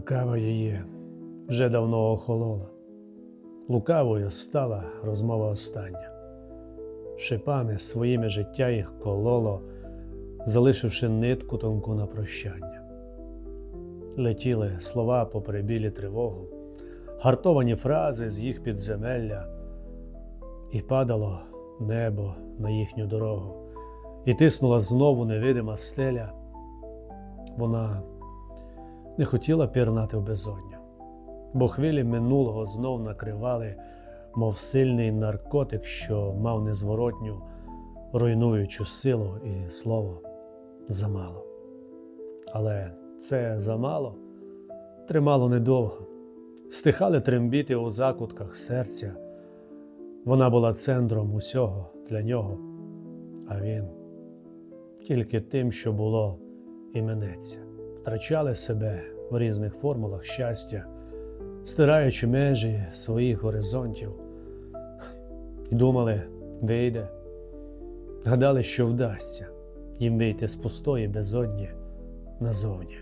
Кава її вже давно охолола. Лукавою стала розмова остання. Шипами своїми життя їх кололо, залишивши нитку тонку на прощання. Летіли слова попри білі тривогу, гартовані фрази з їх підземелля, і падало небо на їхню дорогу, і тиснула знову невидима стеля. Вона не хотіла пірнати в безодню, бо хвилі минулого знов накривали, мов сильний наркотик, що мав незворотню, руйнуючу силу і слово замало. Але це замало тримало недовго, стихали трембіти у закутках серця. Вона була центром усього для нього, а він тільки тим, що було і минеться втрачали себе в різних формулах щастя, стираючи межі своїх горизонтів, і думали, вийде, гадали, що вдасться їм вийти з пустої безодні назовні.